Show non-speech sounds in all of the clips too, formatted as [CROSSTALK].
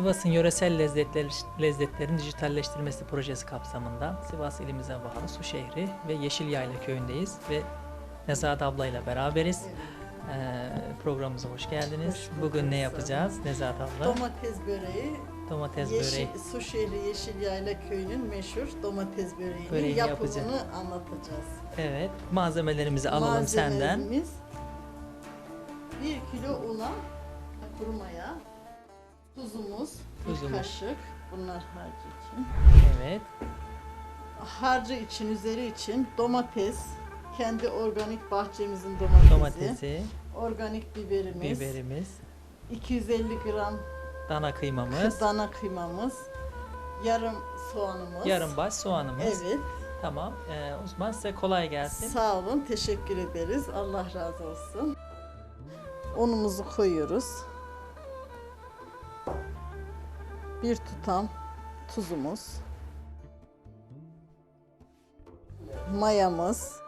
Sivas'ın yöresel lezzetler, lezzetlerin dijitalleştirilmesi projesi kapsamında Sivas ilimize bağlı Su şehri ve Yeşil Yayla köyündeyiz ve Nezahat ablayla beraberiz. Ee, programımıza hoş geldiniz. Hoş bulduk, Bugün ne yapacağız Nezahat abla? Domates böreği, Domates Yeşil, böreği. Su şehri Yeşil Yayla köyünün meşhur domates böreğinin Böreğini yapımını yapacağız. anlatacağız. Evet. Malzemelerimizi alalım senden. Malzemelerimiz 1 kilo una, kuru maya, tuzumuz, Tuzumuz. bir kaşık, bunlar harcı için. Evet. Harcı için, üzeri için domates, kendi organik bahçemizin domatesi, Domatesi, organik biberimiz, biberimiz, 250 gram dana kıymamız, [LAUGHS] dana kıymamız, yarım soğanımız. yarım baş soğanımız. Evet. Tamam. Ee, o zaman size kolay gelsin. Sağ olun, teşekkür ederiz. Allah razı olsun. Unumuzu koyuyoruz. Bir tutam tuzumuz. Mayamız.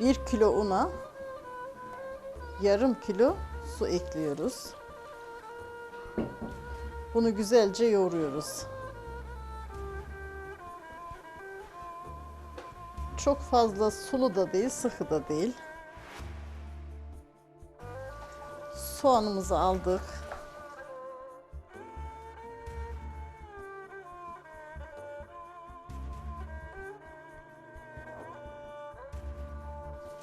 Bir kilo una yarım kilo su ekliyoruz. Bunu güzelce yoğuruyoruz. Çok fazla sulu da değil, sıkı da değil. Soğanımızı aldık.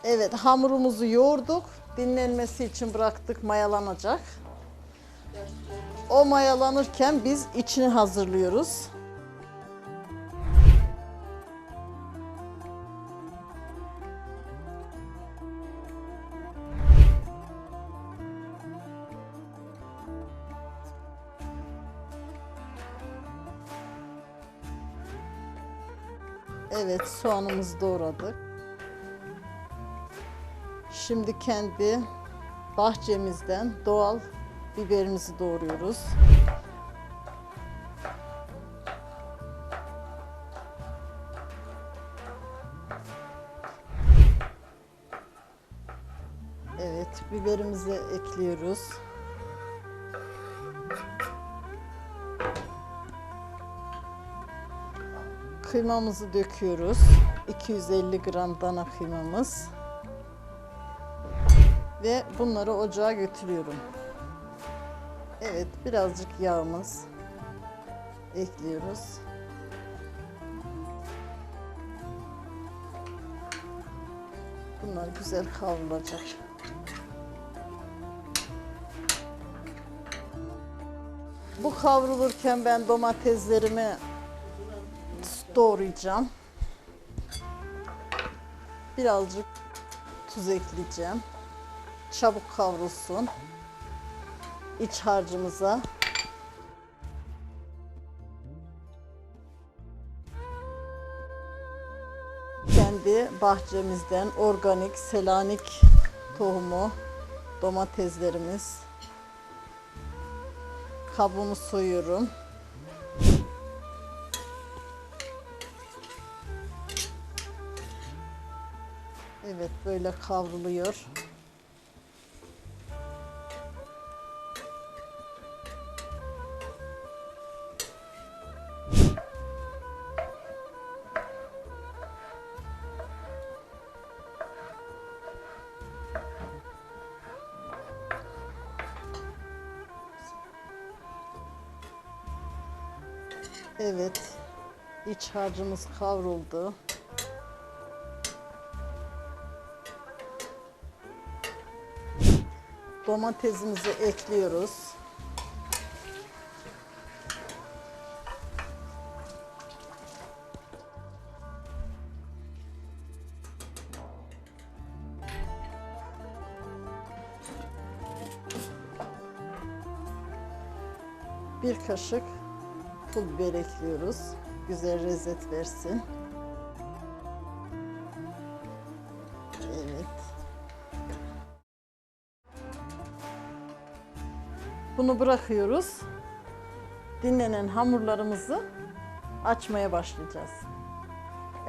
Evet, hamurumuzu yoğurduk. Dinlenmesi için bıraktık, mayalanacak. O mayalanırken biz içini hazırlıyoruz. Evet, soğanımızı doğradık. Şimdi kendi bahçemizden doğal biberimizi doğruyoruz. Evet, biberimizi ekliyoruz. Kıymamızı döküyoruz. 250 gram dana kıymamız. Ve bunları ocağa götürüyorum. Evet, birazcık yağımız ekliyoruz. Bunlar güzel kavrulacak. Bu kavrulurken ben domateslerimi doğrayacağım. Birazcık tuz ekleyeceğim. Çabuk kavrulsun. İç harcımıza kendi bahçemizden organik selanik tohumu domateslerimiz kabuğunu soyuyorum. Evet böyle kavruluyor. Evet. iç harcımız kavruldu. Domatesimizi ekliyoruz. Bir kaşık pul biber ekliyoruz. Güzel lezzet versin. Bunu bırakıyoruz. Dinlenen hamurlarımızı açmaya başlayacağız.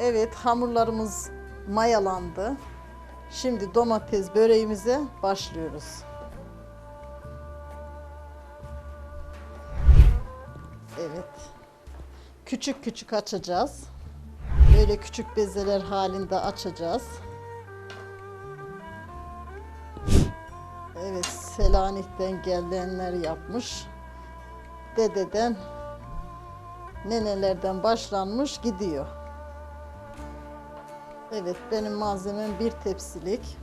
Evet, hamurlarımız mayalandı. Şimdi domates böreğimize başlıyoruz. Evet. Küçük küçük açacağız. Böyle küçük bezeler halinde açacağız. Evet, Selanik'ten gelenler yapmış. Dededen, nenelerden başlanmış gidiyor. Evet, benim malzemem bir tepsilik.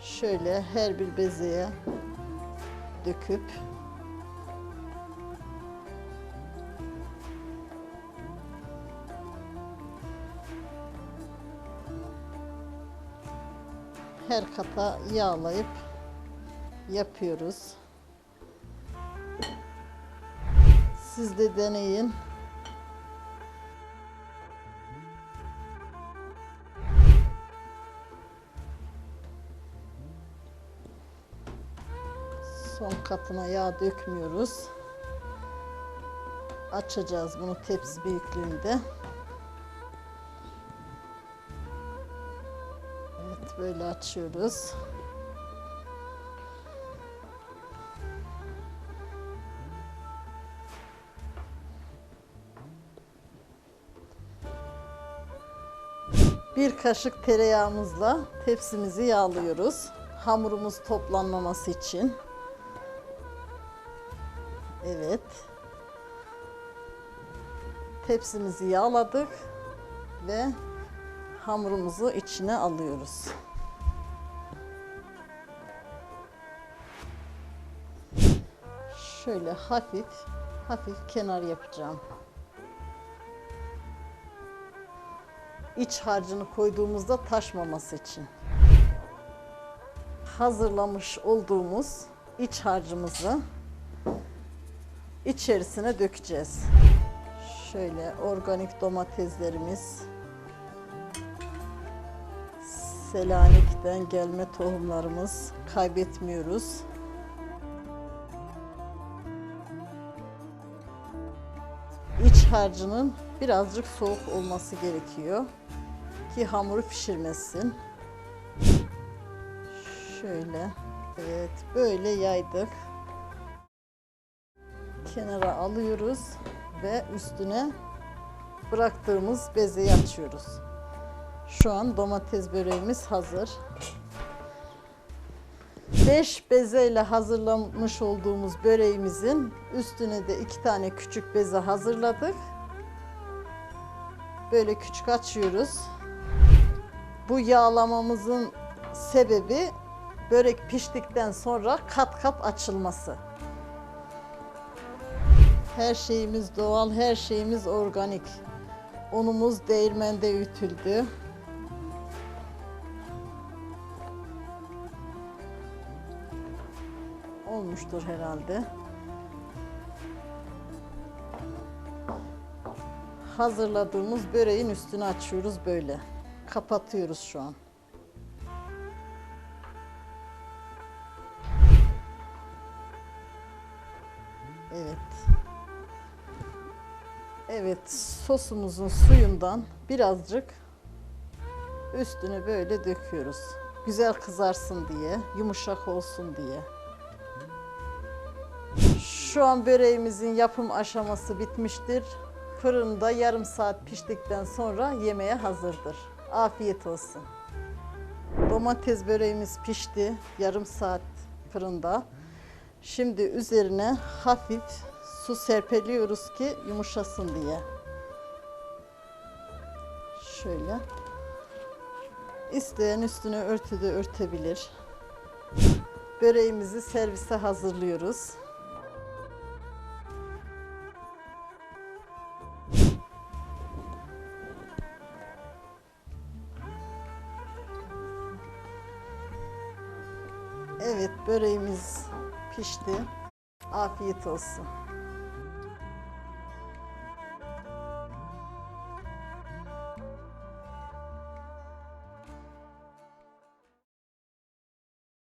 Şöyle her bir bezeye döküp her kata yağlayıp yapıyoruz. Siz de deneyin. Son katına yağ dökmüyoruz. Açacağız bunu tepsi büyüklüğünde. Böyle açıyoruz. Bir kaşık tereyağımızla tepsimizi yağlıyoruz. Hamurumuz toplanmaması için. Evet. Tepsimizi yağladık ve hamurumuzu içine alıyoruz. Şöyle hafif hafif kenar yapacağım. İç harcını koyduğumuzda taşmaması için. Hazırlamış olduğumuz iç harcımızı içerisine dökeceğiz. Şöyle organik domateslerimiz, Selanik'ten gelme tohumlarımız kaybetmiyoruz. Harcının birazcık soğuk olması gerekiyor ki hamuru pişirmesin. Şöyle, evet böyle yaydık. Kenara alıyoruz ve üstüne bıraktığımız bezeyi açıyoruz. Şu an domates böreğimiz hazır. 5 bezeyle hazırlamış olduğumuz böreğimizin üstüne de iki tane küçük beze hazırladık. Böyle küçük açıyoruz. Bu yağlamamızın sebebi börek piştikten sonra kat kat açılması. Her şeyimiz doğal, her şeyimiz organik. Unumuz değirmende ütüldü. Olmuştur herhalde. Hazırladığımız böreğin üstünü açıyoruz böyle. Kapatıyoruz şu an. Evet. Evet, sosumuzun suyundan birazcık üstüne böyle döküyoruz. Güzel kızarsın diye, yumuşak olsun diye. Şu an böreğimizin yapım aşaması bitmiştir. Fırında yarım saat piştikten sonra yemeğe hazırdır. Afiyet olsun. Domates böreğimiz pişti. Yarım saat fırında. Şimdi üzerine hafif su serpeliyoruz ki yumuşasın diye. Şöyle. İsteyen üstüne örtü de örtebilir. Böreğimizi servise hazırlıyoruz. Evet böreğimiz pişti. Afiyet olsun.